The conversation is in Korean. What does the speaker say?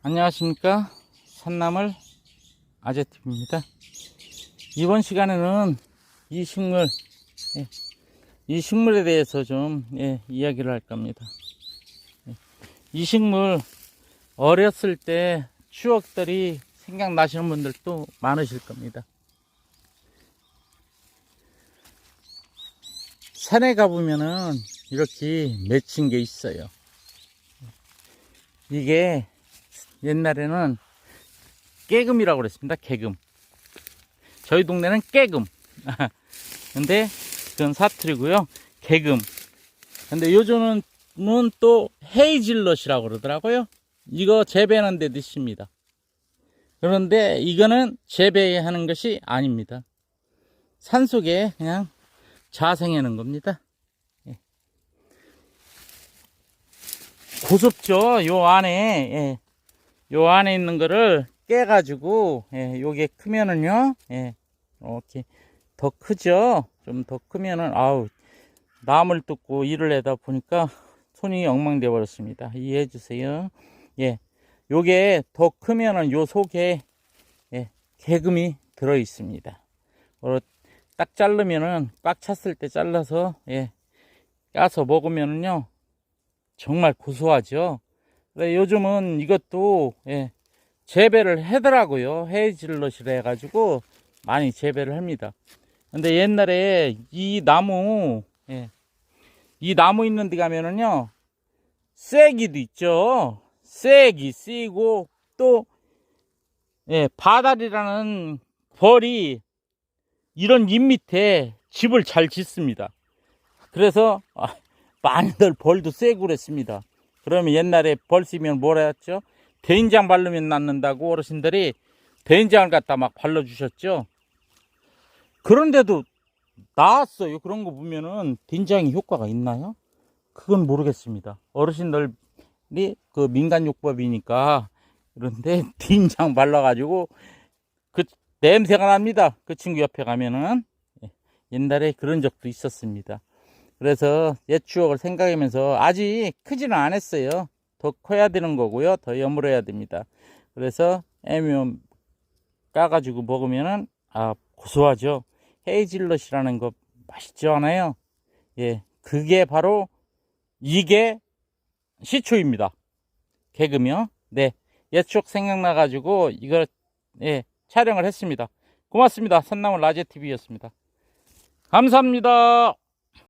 안녕하십니까? 산나물 아재TV입니다. 이번 시간에는 이 식물 예, 이 식물에 대해서 좀 예, 이야기를 할 겁니다. 예, 이 식물 어렸을 때 추억들이 생각나시는 분들도 많으실 겁니다. 산에 가보면은 이렇게 맺힌 게 있어요. 이게 옛날에는 깨금이라고 그랬습니다. 개금. 저희 동네는 깨금. 근데 그건 사투리고요. 개금. 근데 요즘은 또 헤이즐넛이라고 그러더라고요. 이거 재배하는 데 드십니다. 그런데 이거는 재배하는 것이 아닙니다. 산 속에 그냥 자생하는 겁니다. 예. 고섭죠. 요 안에 예. 요 안에 있는 거를 깨가지고, 예, 요게 크면은요, 예, 이렇게 더 크죠? 좀 더 크면은, 아우, 나물 뜯고 일을 하다 보니까 손이 엉망되어 버렸습니다. 이해해 주세요. 예, 요게 더 크면은 요 속에, 예, 개금이 들어 있습니다. 어, 딱 자르면은, 꽉 찼을 때 잘라서, 예, 까서 먹으면은요, 정말 고소하죠? 네, 요즘은 이것도 예, 재배를 하더라고요. 헤이즐넛이라 해가지고 많이 재배를 합니다. 근데 옛날에 이 나무 예, 이 나무 있는 데 가면은요 쐐기도 있죠. 쐐기 쓰이고 또 예, 바다리라는 벌이 이런 잎 밑에 집을 잘 짓습니다. 그래서 아, 많이들 벌도 쐬고 그랬습니다. 그러면 옛날에 벌 쓰면 뭐라 했죠? 된장 바르면 낫는다고 어르신들이 된장을 갖다 막 발라주셨죠. 그런데도 나았어요. 그런 거 보면은 된장이 효과가 있나요? 그건 모르겠습니다. 어르신들이 그 민간요법이니까 그런데 된장 발라가지고 그 냄새가 납니다. 그 친구 옆에 가면은 예, 옛날에 그런 적도 있었습니다. 그래서 옛 추억을 생각하면서 아직 크지는 않았어요. 더 커야 되는 거고요. 더 여물어야 됩니다. 그래서 애면 까가지고 먹으면은 아 고소하죠. 헤이즐넛이라는 거 맛있지 않아요? 예, 그게 바로 이게 시초입니다. 개그며 네, 옛 추억 생각나가지고 이걸 예 촬영을 했습니다. 고맙습니다. 산나물 라제 TV였습니다. 감사합니다.